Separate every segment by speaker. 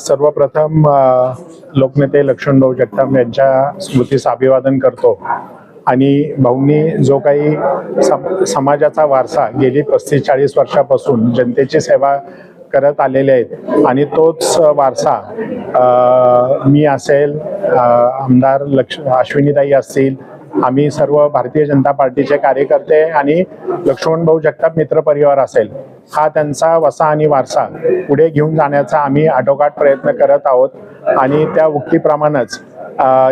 Speaker 1: सर्वप्रथम लोकनेते लक्ष्मणभाऊ जगताप यांच्या स्मृतीस अभिवादन करतो. आणि भाऊंनी जो काही सम समाजाचा वारसा गेली पस्तीस चाळीस वर्षापासून जनतेची सेवा करत आलेले आहेत आणि तोच वारसा मी असेल आमदार लक्ष अश्विनीताई असतील आम्ही सर्व भारतीय जनता पार्टीचे कार्यकर्ते आणि लक्ष्मणभाऊ जगताप मित्र परिवार असेल. हा त्यांचा वसा आणि वारसा पुढे घेऊन जाण्याचा आम्ही आटोकाट प्रयत्न करत आहोत. आणि त्या उक्तीप्रमाणेच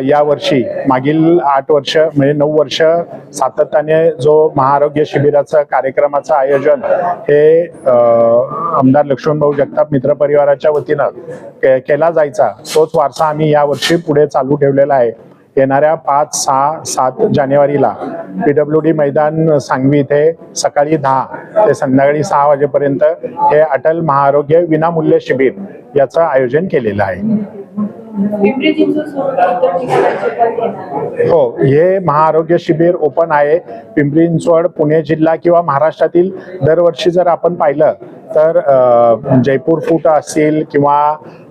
Speaker 1: यावर्षी मागील आठ वर्ष म्हणजे नऊ वर्ष सातत्याने जो महाआरोग्य शिबिराचं कार्यक्रमाचं आयोजन हे आमदार लक्ष्मणभाऊ जगताप मित्र परिवाराच्या वतीनं के- केला जायचा तोच वारसा आम्ही यावर्षी पुढे चालू ठेवलेला आहे. येणाऱ्या पाच सहा सात जानेवारीला पी डब्ल्यू डी मैदान सांगवी इथे सकाळी दहा ते संध्याकाळी सहा वाजेपर्यंत हे अटल महाआरोग्य विनामूल्य शिबिर याचं आयोजन केलेलं आहे. हो हे महाआरोग्य शिबिर ओपन आहे. पिंपरी चिंचवड पुणे जिल्हा किंवा महाराष्ट्रातील दरवर्षी जर आपण पाहिलं तर जयपूर फूट असतील किंवा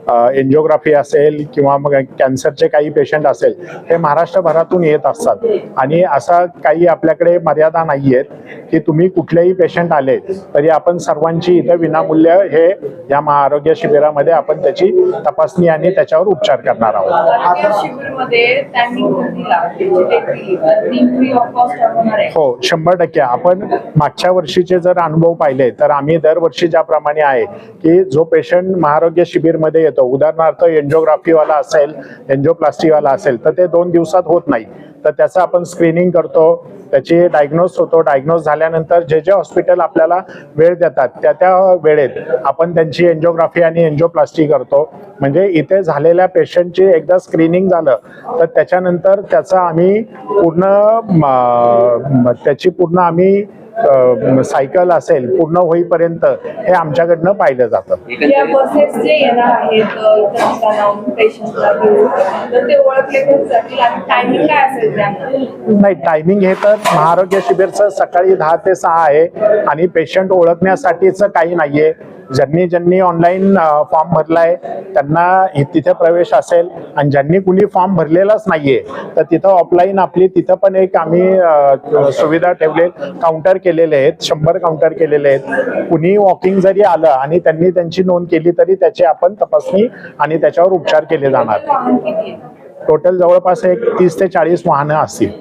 Speaker 1: एन्जिओग्राफी असेल किंवा मग कॅन्सरचे काही पेशंट असेल हे महाराष्ट्रभरातून येत असतात. आणि असा काही आपल्याकडे मर्यादा नाही आहेत की तुम्ही कुठलेही पेशंट आले तरी आपण सर्वांची इथं विनामूल्य हे या महाआरोग्य शिबिरामध्ये आपण त्याची तपासणी आणि त्याच्यावर उपचार करणार आहोत.
Speaker 2: त्यांनी
Speaker 1: हो शंभर टक्के. आपण मागच्या वर्षीचे जर अनुभव पाहिले तर आम्ही दरवर्षी ज्याप्रमाणे आहे की जो पेशंट महारोग्य शिबिरमध्ये येतो उदाहरणार्थ एन्जिओग्राफीवाला असेल एन्जिओप्लास्टीवाला असेल तर ते दोन दिवसात होत नाही. तर त्याचं आपण स्क्रीनिंग करतो. त्याची डायग्नोस होतो. डायग्नोस झाल्यानंतर जे जे हॉस्पिटल आपल्याला वेळ देतात त्या त्या वेळेत आपण त्यांची एन्जिओग्राफी आणि एन्जिओप्लास्टी करतो. म्हणजे इथे झालेल्या पेशंटची एकदा स्क्रीनिंग झालं तर त्याच्यानंतर त्याचं आम्ही पूर्ण त्याची पूर्ण आम्ही सायकल असेल पूर्ण होईपर्यंत हे आमच्याकडनं पाहिलं जातं. नाही टायमिंग हे तर महाआरोग्य शिबिरचं सकाळी दहा ते सहा आहे आणि पेशंट ओळखण्यासाठीचं काही नाहीये. ज्यांनी ज्यांनी ऑनलाईन फॉर्म भरलाय त्यांना तिथे प्रवेश असेल. आणि ज्यांनी कुणी फॉर्म भरलेलाच नाहीये तर तिथं ऑफलाईन आपली तिथं पण एक आम्ही सुविधा ठेवले काउंटर केलेले आहेत शंभर काउंटर केलेले आहेत. कुणी वॉकिंग जरी आलं आणि त्यांनी त्यांची नोंद केली तरी त्याची आपण तपासणी आणि त्याच्यावर उपचार केले जाणार. टोटल जवळपास एक तीस ते चाळीस वाहनं असतील.